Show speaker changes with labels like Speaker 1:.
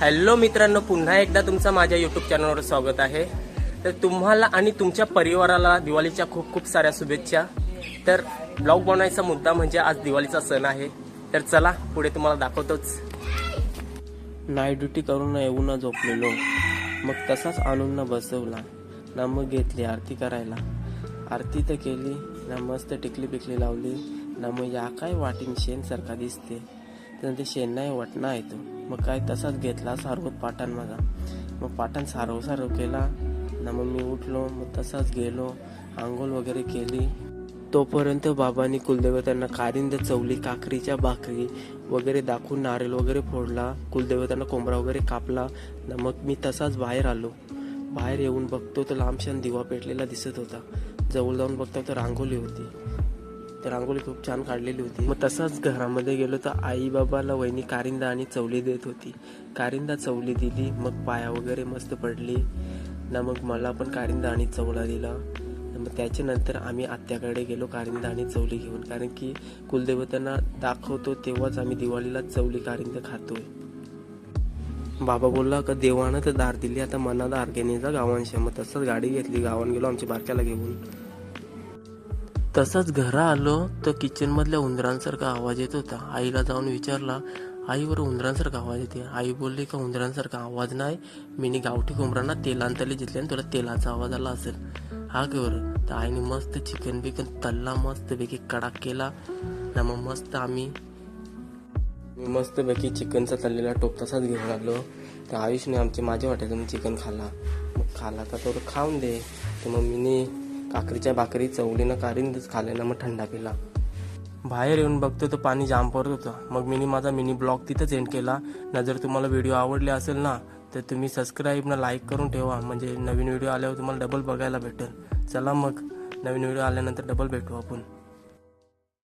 Speaker 1: Hello मित्रांनो पुन्हा एकदा तुमचं माझ्या युट्यूब चॅनलवर स्वागत आहे. तर तुम्हाला आणि तुमच्या परिवाराला दिवाळीच्या खूप खूप साऱ्या शुभेच्छा. तर ब्लॉग बनवायचा मुद्दा म्हणजे आज दिवाळीचा सण आहे. तर चला पुढे तुम्हाला दाखवतोच. नाईट ड्युटी करून येऊन ना झोपलेलो. मग तसाच आणून ना बसवला. ना मग घेतली आरती करायला. आरती तर केली ना मस्त टिकली पिकली लावली. ना मग या काय वाटीन शेण सारखा दिसते. तर ते शेण नाही वाटणं येतो मग काय तसाच घेतला सारवत पाटण माझा मग पाठण सारव सारव केला. ना मग मी उठलो मग तसाच गेलो. आंघोळ वगैरे केली. तोपर्यंत बाबांनी कुलदेवतांना कारिंद चवली काकरीच्या भाकरी वगैरे दाखवून नारळ वगैरे फोडला. कुलदेवतांना कोंबरा वगैरे कापला. न मग मी तसाच बाहेर आलो. बाहेर येऊन बघतो तर लांबशान दिवा पेटलेला दिसत होता. जवळ जाऊन बघतो तर रांगोली होती. तर रांगोळी खूप छान काढलेली होती. मग तसाच घरामध्ये गेलो तर आई बाबाला वहिनी कारिंदा आणि चवली देत होती. कारिंदा चवली दिली मग पाया वगैरे मस्त पडली. ना मग मला पण कारिंदा आणि चवला दिला. मग त्याच्यानंतर आम्ही आत्याकडे गेलो कारिंदा आणि चवली घेऊन. कारण की कुलदेवतांना दाखवतो तेव्हाच आम्ही दिवाळीला चवली कारिंदा खातोय. बाबा बोलला का देवानं तर दार दिली. आता मना दार घेण्याचा गावांशी. मग तसंच गाडी घेतली. गावान गेलो आमच्या बारक्याला घेऊन. तसंच घरा आलो तर किचनमधल्या उंदरांसारखा आवाज येत होता. आईला जाऊन विचारला आईवर उंदरांसारखा आवाज येते आई बोलली का उंदरांसारखा आवाज नाही? मी गावठी कोंबरांना तेलांतली जितले आणि तुला तेलाचा आवाज आला असेल. हा के तर आईने मस्त चिकन बिकन तल्ला मस्त पैकी कडाक केला. ना मग मस्त आम्ही मस्तपैकी मस्त पैकी चिकनचा तळलेला टोप तसाच घेऊन आलो तर आयुषने आमचे माझ्या वाट्यातून चिकन खाला मग खाला का तो खाऊन दे. तर मग मी काकरीच्या भाकरी चवलीनं काढीनच खाल्यानं मग थंडा केला. बाहेर येऊन बघतो तर पाणी जाम पडत होतं. मग मिनी माझा मिनी ब्लॉग तिथंच एंड केला. ना जर तुम्हाला व्हिडिओ आवडले असेल ना तर तुम्ही सबस्क्राईब ना लाईक करून ठेवा. म्हणजे नवीन व्हिडिओ आल्यावर तुम्हाला डबल बघायला भेटेल. चला मग नवीन व्हिडिओ आल्यानंतर डबल भेटू आपण.